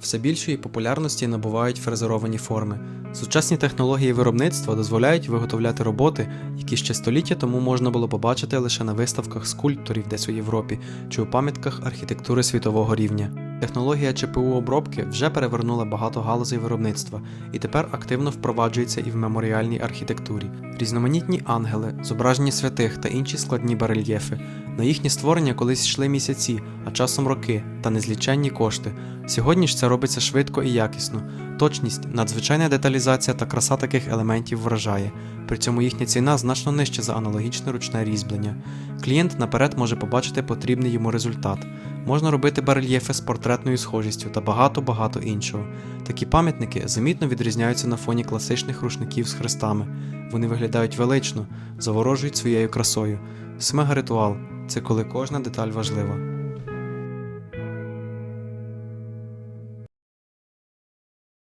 Все більшої популярності набувають фрезеровані форми. Сучасні технології виробництва дозволяють виготовляти роботи, які ще століття тому можна було побачити лише на виставках скульпторів десь у Європі чи у пам'ятках архітектури світового рівня. Технологія ЧПУ обробки вже перевернула багато галузей виробництва і тепер активно впроваджується і в меморіальній архітектурі. Різноманітні ангели, зображення святих та інші складні барельєфи. На їхнє створення колись йшли місяці, а часом роки та незліченні кошти. Сьогодні ж це робиться швидко і якісно. Точність, надзвичайна деталізація та краса таких елементів вражає. При цьому їхня ціна значно нижча за аналогічне ручне різьблення. Клієнт наперед може побачити потрібний йому результат. Можна робити барельєфи з портретною схожістю та багато-багато іншого. Такі пам'ятники замітно відрізняються на фоні класичних рушників з хрестами. Вони виглядають велично, заворожують своєю красою. Смега ритуал це коли кожна деталь важлива.